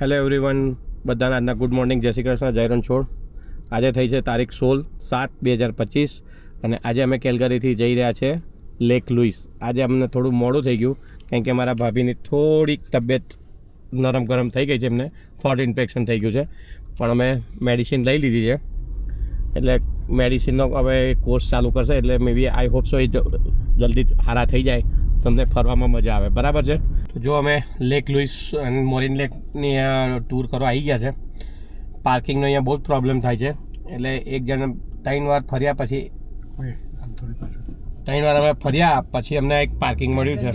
Hello everyone બધાને આજના good morning જય શ્રી કૃષ્ણ, જય છોડ આજે થઈ છે તારીખ સોળ સાત બે હજાર પચીસ અને આજે અમે કેલગરીથી જઈ રહ્યા છે લેક લુઈસ. આજે અમને થોડું મોડું થઈ ગયું, કારણ કે મારા ભાભીની થોડીક તબિયત નરમ ગરમ થઈ ગઈ છે એમને થોટ ઇન્ફેક્શન થઈ ગયું છે. પણ અમે મેડિસિન લઈ લીધી છે. એટલે મેડિસિનનો હવે કોર્સ ચાલુ કરશે, એટલે મે બી આઈ હોપ સો એ જલ્દી સારા થઈ જાય, તમને ફરવામાં મજા આવે. બરાબર છે? તો જો અમે લેક લુઈસ અને મોરિન લેકની ટૂર કરવા આવી ગયા છે. પાર્કિંગનો અહીંયા બહુ જ પ્રોબ્લેમ થાય છે. એટલે એક જણ ત્રણ વાર ફર્યા પછી ત્રણ વાર અમે ફર્યા પછી અમને એક પાર્કિંગ મળ્યું છે.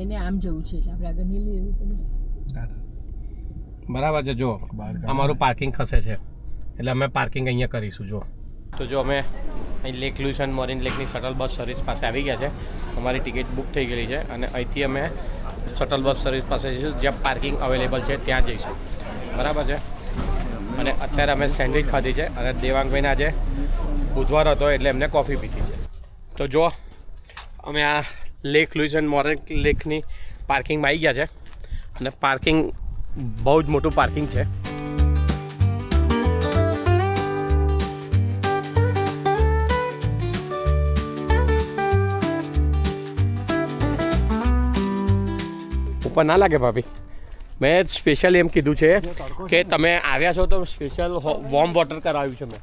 એને આમ જવું છે એટલે આપણે આગળ નહીં લેવું પડે. બરાબર છે જો. અમારું પાર્કિંગ ખસે છે. એટલે અમે પાર્કિંગ અહીંયા કરીશું જો. તો જો અમે અહીં લેક લુઈસ અને મોરિન લેકની શટલ બસ સર્વિસ પાસે આવી ગયા છે. અમારી ટિકિટ બુક થઈ ગયેલી છે અને અહીંથી અમે શટલ બસ સર્વિસ પાસે જઈશું જ્યાં પાર્કિંગ અવેલેબલ છે, ત્યાં જઈશું. બરાબર છે? અને અત્યારે અમે સેન્ડવિચ ખાધી છે અને દેવાંગભાઈને આજે બુધવાર હતો એટલે એમને કોફી પીધી છે. તો જો અમે આ લેક લુઈસ એન્ડ મોરેન લેકની પાર્કિંગમાં આવી ગયા છે. અને પાર્કિંગ બહુ જ મોટું પાર્કિંગ છે. ઉપર ના લાગે ભાભી. મેં સ્પેશિયલ એમ કીધું છે કે તમે આવ્યા છો તો સ્પેશિયલ વોર્મ વોટર કરાવ્યું છે મેં.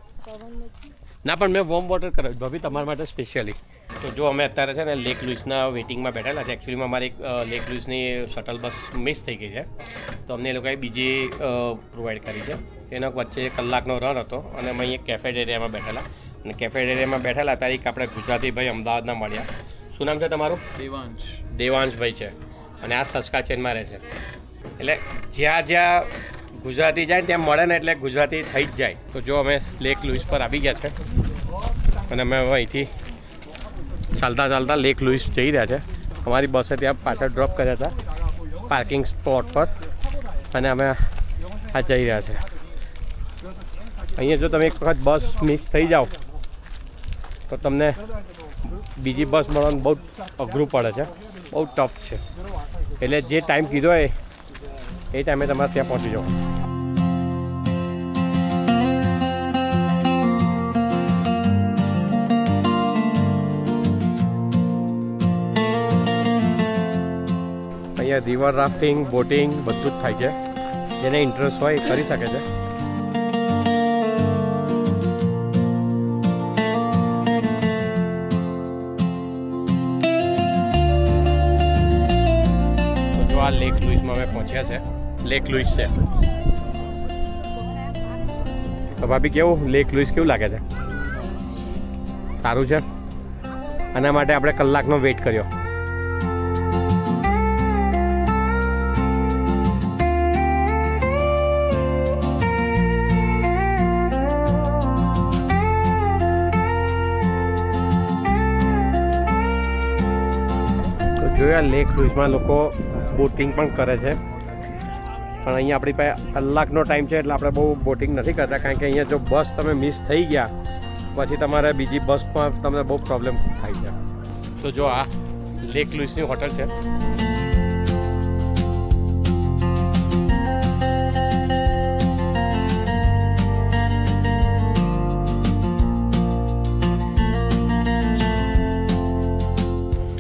ના પણ મેં વોર્મ વોટર કરાવ્યું. ભાભી તમારા માટે સ્પેશિયલી તો જો અમે અત્યારે છે ને લેક લુઇસના વેઇટિંગમાં બેઠેલા છે. એકચ્યુઅલીમાં અમારી એક, લેક લુઇસની શટલ બસ મિસ થઈ ગઈ છે. તો અમને એ લોકોએ બીજી પ્રોવાઈડ કરી છે. એના વચ્ચે કલાકનો રન હતો અને અમે અહીંયા કેફેટેરિયામાં બેઠેલા. અને કેફેટેરિયામાં બેઠેલા ત્યારે એક આપણે ગુજરાતી ભાઈ અમદાવાદના મળ્યા. શું નામ છે તમારું? દેવાંશ. દેવાંશભાઈ છે. અને આ સસ્કા ચેનમાં રહે છે. એટલે જ્યાં જ્યાં ગુજરાતી જાય ત્યાં મળે ને એટલે ગુજરાતી થઈ જ જાય. તો જો અમે લેક લુઈસ પર આવી ગયા છે. અને અમે હવે અહીંથી ચાલતા ચાલતા લેક લુઈસ જઈ રહ્યા છે. અમારી બસે ત્યાં પાછળ ડ્રોપ કર્યા હતા પાર્કિંગ સ્પોટ પર. અને અમે આ જઈ રહ્યા છે. અહીંયા જો તમે એક વખત બસ મિસ થઈ જાઓ, તો તમને બીજી બસ મળવાનું બહુ અઘરું પડે છે. બહુ ટફ છે. એટલે જે ટાઈમ કીધો એ એ ટાઈમે તમારે ત્યાં પહોંચી જાઓ અહીંયા રિવર રાફ્ટિંગ બોટિંગ બધું જ થાય છે. જેને ઇન્ટરેસ્ટ હોય કરી શકે છે. આ લેક લુઇસમાં અમે પહોંચ્યા છે. લેક લુઇસ છે. તો ભાભી, કેવું? લેક લુઇસ કેવું લાગે છે? સારું છે? આના માટે આપણે કલાકનો વેઇટ કર્યો. જોયા, લેક લુઈસમાં લોકો બોટિંગ પણ કરે છે. પણ અહીંયા આપણી પાસે કલાકનો ટાઈમ છે એટલે આપણે બહુ બોટિંગ નથી કરતા. કારણ કે અહીંયા જો બસ તમે મિસ થઈ ગયા, પછી તમારે બીજી બસમાં તમને બહુ પ્રોબ્લેમ થાય છે. તો જો આ લેક લુઇસની હોટલ છે.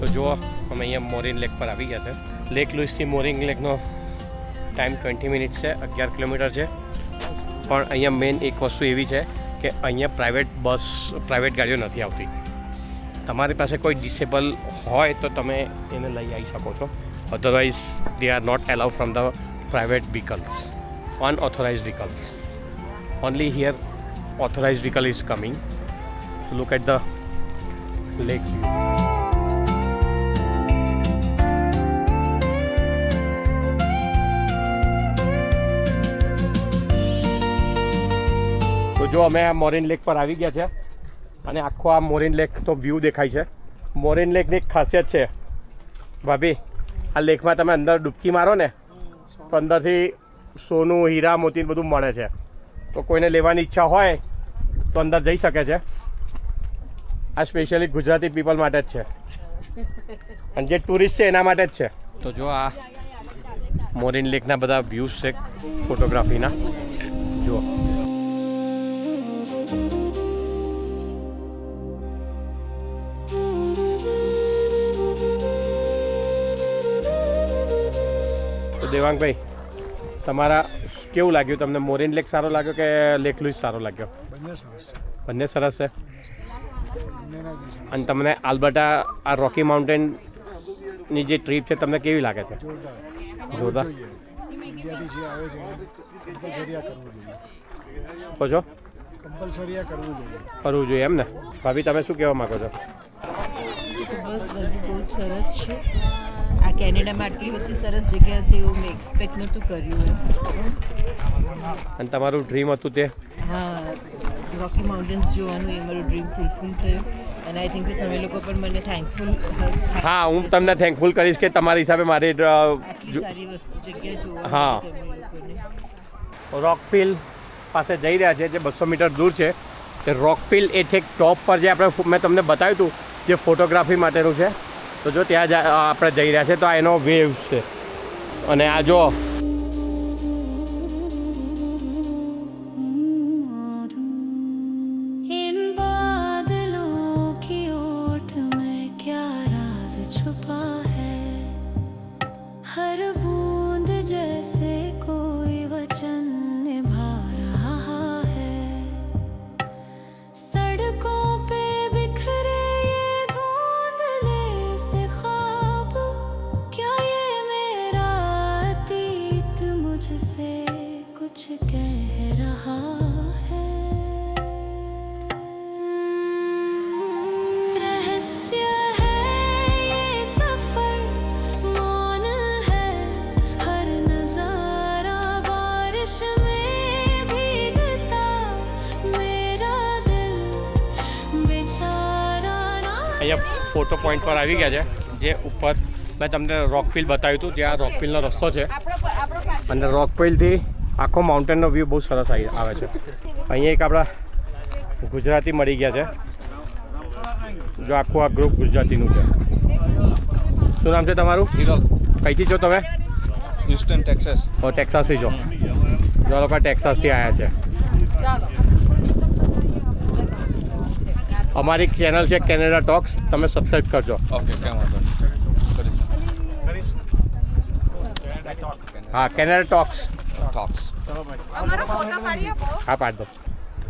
તો જુઓ, અમે અહીંયા મોરિન લેક પર આવી ગયા છે. લેક લુઇસથી મોરિન લેકનો ટાઈમ ટ્વેન્ટી મિનિટ છે, અગિયાર કિલોમીટર છે. પણ અહીંયા મેઇન એક વસ્તુ એવી છે કે અહીંયા પ્રાઇવેટ બસ પ્રાઇવેટ ગાડીઓ નથી આવતી. તમારી પાસે કોઈ ડિસેબલ હોય તો તમે એને લઈ આવી શકો છો. Otherwise they are not allow from the private vehicles unauthorise vehicles only here authorise vehicle is coming look at the lake view જો અમે આ મોરિન લેક પર આવી ગયા છે અને આખો આ મોરિન લેકનો વ્યૂ દેખાય છે. મોરિન લેકની એક ખાસિયત છે. ભાભી, આ લેકમાં તમે અંદર ડૂબકી મારો ને, તો અંદરથી સોનું, હીરા મોતી બધું મળે છે. તો કોઈને લેવાની ઈચ્છા હોય, તો અંદર જઈ શકે છે. આ સ્પેશિયલી ગુજરાતી પીપલ માટે જ છે. અને જે ટુરિસ્ટ છે એના માટે જ છે. તો જો આ મોરિન લેકના બધા વ્યૂઝ છે ફોટોગ્રાફીના જુઓ. તો દેવાંગભાઈ તમારા કેવું લાગ્યું? તમને મોરિન લેક સારો લાગ્યો કે લેક લુઈસ સારો લાગ્યો? બંને સરસ છે. બંને સરસ અને તમને આલ્બર્ટા આ રોકી માઉન્ટેનની જે ટ્રીપ છે તમને કેવી લાગે છે? જોરદાર. કહો છો કમ્પલસરી કરવું જોઈએ. કરવું જોઈએ. એમ ને? ભાભી તમે શું કહેવા માંગો છો? ખૂબ જ સરસ છે. કેનેડામાં આટલી બધી સરસ જગ્યા છે એવું મેં એક્સપેક્ટ નહોતું કર્યું અને તમારું ડ્રીમ હતું તે? હા રોકી માઉન્ટેન્સ જોવાનું એ મારું ડ્રીમ ફૂલફિલ થયું. અને આઈ થિંક કે તમે લોકો પણ મને થેન્કફુલ હા હું તમને થેન્કફુલ કરીશ કે તમારી હિસાબે મારી સારી વસ્તુ જગ્યા જોવા હા. રોકપીલ પાસે જઈ રહ્યા છે જે બસો મીટર દૂર છે. તે રોકપિલ એ છેક ટોપ પર જે આપણે મેં તમને બતાવ્યું હતું જે ફોટોગ્રાફી માટેનું છે. તો જો ત્યાં આપણે જઈ રહ્યા છે તો આ એનો વેવ છે. અને આ જો ફોટો પોઈન્ટ પર આવી ગયા છે જે ઉપર મેં તમને રોકપીલ બતાવ્યું હતું ત્યાં રોકપીલનો રસ્તો છે. અને રોકપીલથી આખો માઉન્ટેનનો વ્યૂ બહુ સરસ આવી છે. અહીંયા એક આપણા ગુજરાતી મળી ગયા છે. જો આખું આ ગ્રુપ ગુજરાતીનું છે. શું નામ છે તમારું? કઈથી છો તમે? હ્યુસ્ટન ટેક્સાસ ઓ ટેક્સાસથી છો. જો લોકો ટેક્સાસથી આવ્યા છે. અમારી ચેનલ છે કેનેડા ટોક્સ તમે સબસ્ક્રાઈબ કરજો. ઓકે વાંધો નહીં. હા કેનેડા ટોક્સ. ટોક્સ. હા પાડ દો.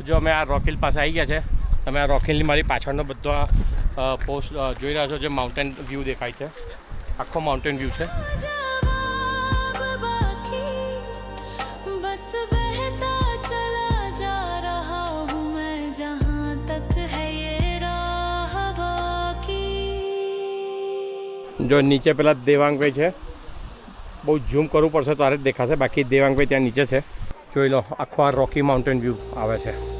જો અમે આ રોકિલ પાસે આવી ગયા છે તમે આ રોકિલની મારી પાછળનો બધો પોસ્ટ જોઈ રહ્યા છો જે માઉન્ટેન વ્યૂ દેખાય છે. આખો માઉન્ટેન વ્યૂ છે. જો નીચે પેલા દેવાંગભાઈ છે, બહુ ઝૂમ કરવું પડશે ત્યારે જ દેખાશે. બાકી દેવાંગભાઈ ત્યાં નીચે છે. જોઈ લો, આખો આ રોકી માઉન્ટેન વ્યૂ આવે છે.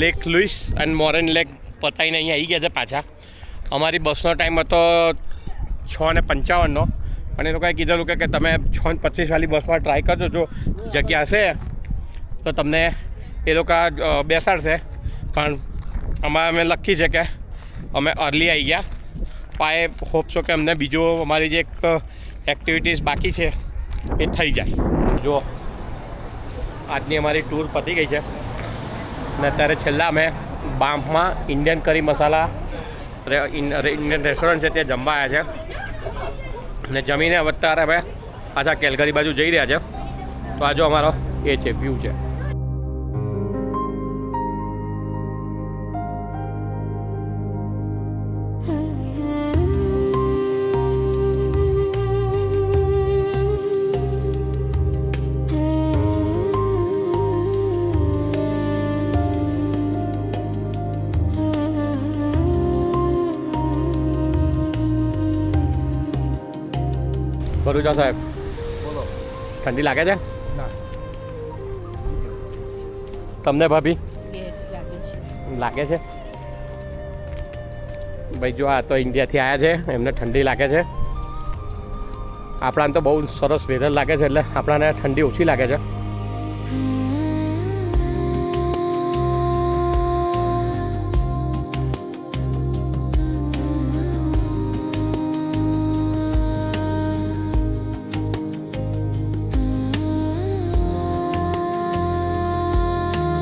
લેક લુઈસ અને મોરેન લેક પતાવીને અહીંયા આવી ગયા છે પાછા. અમારી બસનો ટાઈમ હતો છ ને પંચાવનનો. પણ એ લોકોએ કીધેલું કે તમે છ ને પચીસવાળી બસમાં ટ્રાય કરજો. જો જગ્યા હશે તો તમને એ લોકો બેસાડશે. પણ અમારે અમે લખી છે કે અમે અર્લી આવી ગયા. પાએ હોપ છો કે અમને બીજું અમારી જે એક એક્ટિવિટીઝ બાકી છે, એ થઈ જાય. જો, આજની અમારી ટૂર પતી ગઈ છે. અને અત્યારે છેલ્લા અમે બામ્ફમાં ઇન્ડિયન કરી મસાલા ઇન્ડિયન રેસ્ટોરન્ટ છે ત્યાં જમવા આવ્યા છે. અને જમીને હવે અત્યારે અમે પાછા કેલગરી બાજુ જઈ રહ્યા છે. તો આ જો અમારો એ છે વ્યૂ છે. ભરૂચા સાહેબ બોલો ઠંડી લાગે છે તમને ભાભી લાગે છે લાગે છે ભાઈ જો આ તો ઇન્ડિયાથી આવ્યા છે એમને ઠંડી લાગે છે આપણાને તો બહુ સરસ વેધર લાગે છે એટલે આપણાને ઠંડી ઓછી લાગે છે